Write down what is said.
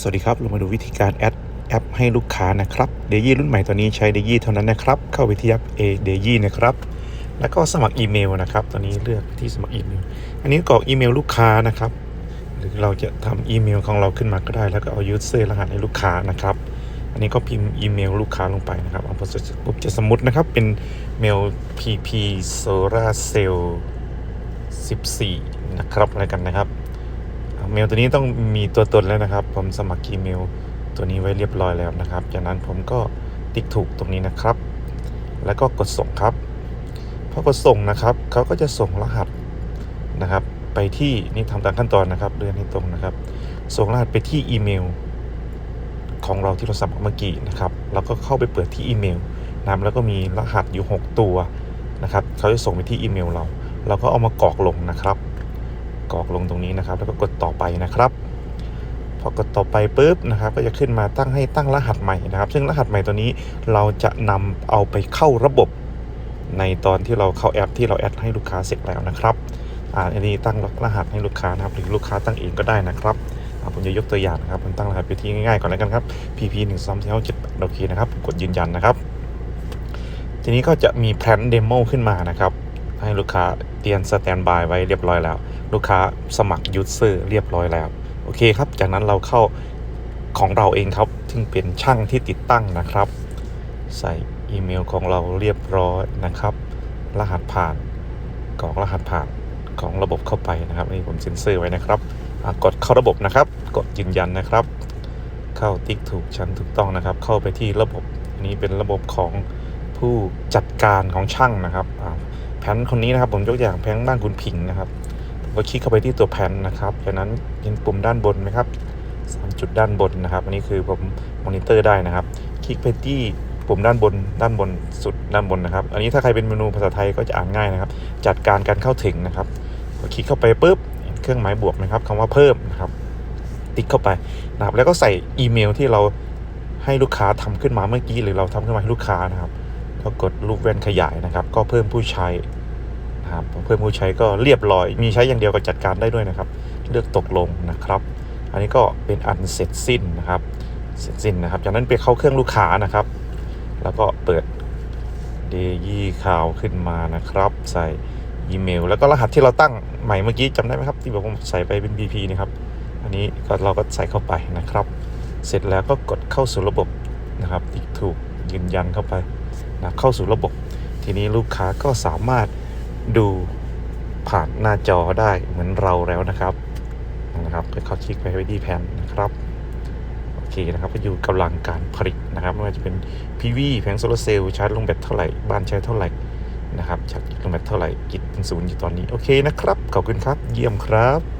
สวัสดีครับ เรามาดูวิธีการแอดแอปให้ลูกค้านะครับเดยี่รุ่นใหม่ตัวนี้ใช้เดยี่เท่านั้นนะครับ เข้าไปที่แอปเอเดยี่นะครับ แล้วก็สมัครอีเมลนะครับ ตอนนี้เลือกที่สมัครอีเมล อันนี้กรอกอีเมลลูกค้านะครับ หรือเราจะทำอีเมลของเราขึ้นมาก็ได้ แล้วก็เอา user รหัสให้ลูกค้านะครับ อันนี้ก็พิมพ์อีเมลลูกค้าลงไปนะครับเอาพอเสร็จปุ๊บจะสมมตินะครับเป็นเมล pp solar cell 14 นะครับอะไรกันนะครับ เมลตัวนี้ต้องมีตัวตนแล้วนะครับ ผมสมัครอีเมลตัวนี้ไว้เรียบร้อยแล้วนะครับ จากนั้นผมก็ติ๊กถูกตรงนี้นะครับ แล้วก็กดส่งครับพอกดส่งนะครับเขาก็จะส่งรหัสนะครับ ไปที่นี่ทำตามขั้นตอนนะครับเลื่อนให้ตรงนะครับ ส่งรหัสไปที่อีเมล ของเราที่เราสมัครเมื่อกี้นะครับเราก็เข้าไปเปิดที่อีเมลนะแล้วก็มีรหัสอยู่ 6 ตัวนะครับเขาจะส่งไปที่อีเมลเรา เราก็เอามากรอกลงนะครับ กรอกลงตรงนี้นะครับ แล้วก็กดต่อไปนะครับ พอกดต่อไปปุ๊บนะครับ ก็จะขึ้นมาตั้งให้ตั้งรหัสใหม่นะครับ ซึ่งรหัสใหม่ตัวนี้เราจะนำเอาไปเข้าระบบในตอนที่เราเข้าแอปที่เราแอดให้ลูกค้าเสร็จแล้วนะครับอ่าอันนี้ตั้งรหัสให้ลูกค้านะครับ หรือลูกค้าตั้งเองก็ได้นะครับผมจะยกตัวอย่างนะครับผมตั้งรหัสไปที่ง่ายๆก่อนแล้วกันครับ pp 1 2 3 7 8โอเคนะครับกดยืนยันนะครับ ทีนี้ก็จะมีแพลนเดโมขึ้นมานะครับ ให้ลูกค้าเตรียมสแตนบายไว้เรียบร้อยแล้ว ลูกค้าสมัครยูเซอร์เรียบร้อยแล้ว โอเคครับ จากนั้นเราเข้าของเราเองครับ ซึ่งเป็นช่างที่ติดตั้งนะครับ ใส่อีเมลของเราเรียบร้อยนะครับ รหัสผ่านกรอกรหัสผ่านของระบบเข้าไปนะครับนี่ผมเซ็นเซอร์ไว้นะครับกดเข้าระบบนะครับ กดยืนยันนะครับ เข้าติ๊กถูกชั้นถูกต้องนะครับ เข้าไปที่ระบบอันนี้เป็นระบบของผู้จัดการของช่างนะครับแผนคนนี้นะครับผมยกอย่างแผนบ้านคุณผิงนะครับ ก็คลิกเข้าไปที่ตัวแผ่นนะครับ จากนั้นเห็นปุ่มด้านบนไหมครับสามจุดด้านบนนะครับ อันนี้คือผมมอนิเตอร์ได้นะครับ คลิกไปที่ปุ่มด้านบน ด้านบนสุดด้านบนนะครับ อันนี้ถ้าใครเป็นเมนูภาษาไทยก็จะอ่านง่ายนะครับ จัดการการเข้าถึงนะครับพอคลิกเข้าไปปุ๊บ เครื่องหมายบวกไหมครับคำว่าเพิ่มนะครับ ติ๊กเข้าไปนะครับ แล้วก็ใส่อีเมลที่เราให้ลูกค้าทำขึ้นมาเมื่อกี้ หรือเราทำขึ้นมาให้ลูกค้านะครับ ก็กดรูปแว่นขยายนะครับ ก็เพิ่มผู้ใช้ นะครับเพิ่มผู้ใช้ก็เรียบร้อย มีใช้อย่างเดียวก็จัดการได้ด้วยนะครับ เลือกตกลงนะครับ อันนี้ก็เป็นอันเสร็จสิ้นนะครับ เสร็จสิ้นนะครับ จากนั้นไปเข้าเครื่องลูกค้านะครับ แล้วก็เปิดเดยี่ข่าวขึ้นมานะครับ ใส่อีเมล แล้วก็รหัสที่เราตั้งใหม่เมื่อกี้จำได้ไหมครับที่บอกผมใส่ไปเป็น BP นะครับ อันนี้ก็เราก็ใส่เข้าไปนะครับ เสร็จแล้วก็กดเข้าสู่ระบบนะครับติ๊กถูกยืนยันเข้าไปนะเข้าสู่ระบบ ทีนี้ลูกค้าก็สามารถ ดูผ่านหน้าจอได้เหมือนเราแล้วนะครับนะครับก็เข้าคลิกไปที่แผ่นนะครับโอเคนะครับก็อยู่กำลังการผลิตนะครับไม่ว่าจะเป็น PV แผงโซลาร์เซลล์ชาร์จลงแบตเท่าไหร่บ้านใช้เท่าไหร่นะครับชาร์จลงแบตเท่าไหร่กิจเป็นศูนย์อยู่ตอนนี้โอเคนะครับขอบคุณครับ เยี่ยมครับ